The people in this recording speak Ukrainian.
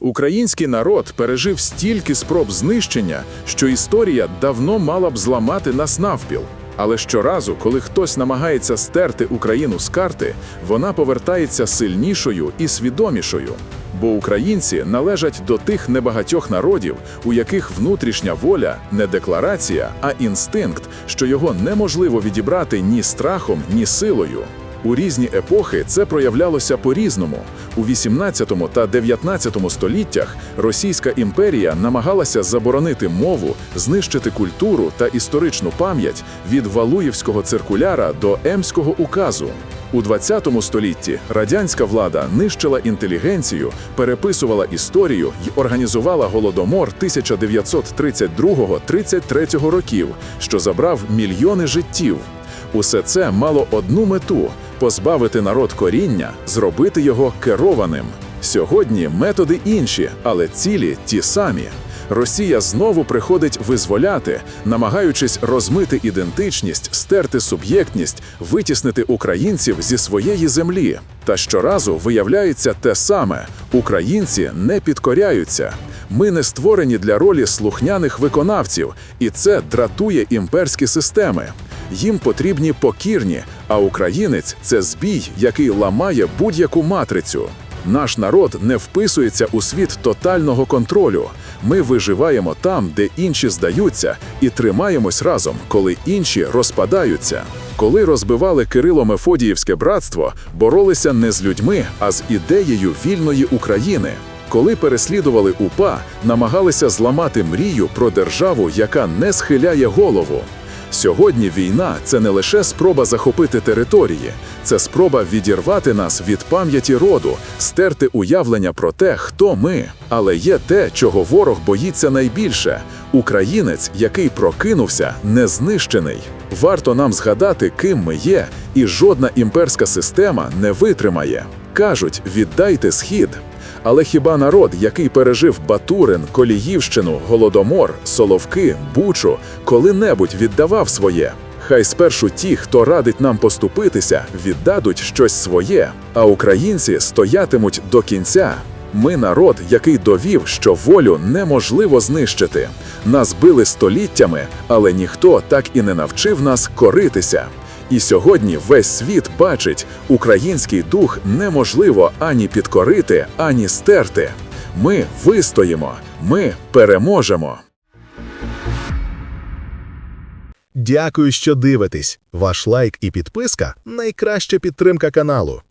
Український народ пережив стільки спроб знищення, що історія давно мала б зламати нас навпіл. Але щоразу, коли хтось намагається стерти Україну з карти, вона повертається сильнішою і свідомішою. Бо українці належать до тих небагатьох народів, у яких внутрішня воля не декларація, а інстинкт, що його неможливо відібрати ні страхом, ні силою. У різні епохи це проявлялося по-різному. У 18 та 19 століттях Російська імперія намагалася заборонити мову, знищити культуру та історичну пам'ять від Валуївського циркуляра до Емського указу. У 20 столітті радянська влада нищила інтелігенцію, переписувала історію й організувала голодомор 1932-33 років, що забрав мільйони життів. Усе це мало одну мету позбавити народ коріння, зробити його керованим. Сьогодні методи інші, але цілі ті самі. Росія знову приходить визволяти, намагаючись розмити ідентичність, стерти суб'єктність, витіснити українців зі своєї землі. Та щоразу виявляється те саме: українці не підкоряються. Ми не створені для ролі слухняних виконавців, і це дратує імперські системи. Їм потрібні покірні, а українець це збій, який ламає будь-яку матрицю. Наш народ не вписується у світ тотального контролю. Ми виживаємо там, де інші здаються, і тримаємось разом, коли інші розпадаються. Коли розбивали Кирило-Мефодіївське братство, боролися не з людьми, а з ідеєю вільної України. Коли переслідували УПА, намагалися зламати мрію про державу, яка не схиляє голову. Сьогодні війна це не лише спроба захопити території, це спроба відірвати нас від пам'яті роду, стерти уявлення про те, хто ми. Але є те, чого ворог боїться найбільше українець, який прокинувся, не знищений. Варто нам згадати, ким ми є, і жодна імперська система не витримає. Кажуть, віддайте схід. Але хіба народ, який пережив Батурин, Коліївщину, Голодомор, Соловки, Бучу, коли-небудь віддавав своє? Хай спершу ті, хто радить нам поступитися, віддадуть щось своє, а українці стоятимуть до кінця. Ми народ, який довів, що волю неможливо знищити. Нас били століттями, але ніхто так і не навчив нас коритися. І сьогодні весь світ бачить, український дух неможливо ані підкорити, ані стерти. Ми вистоїмо, ми переможемо. Дякую, що дивитесь. Ваш лайк і підписка найкраща підтримка каналу.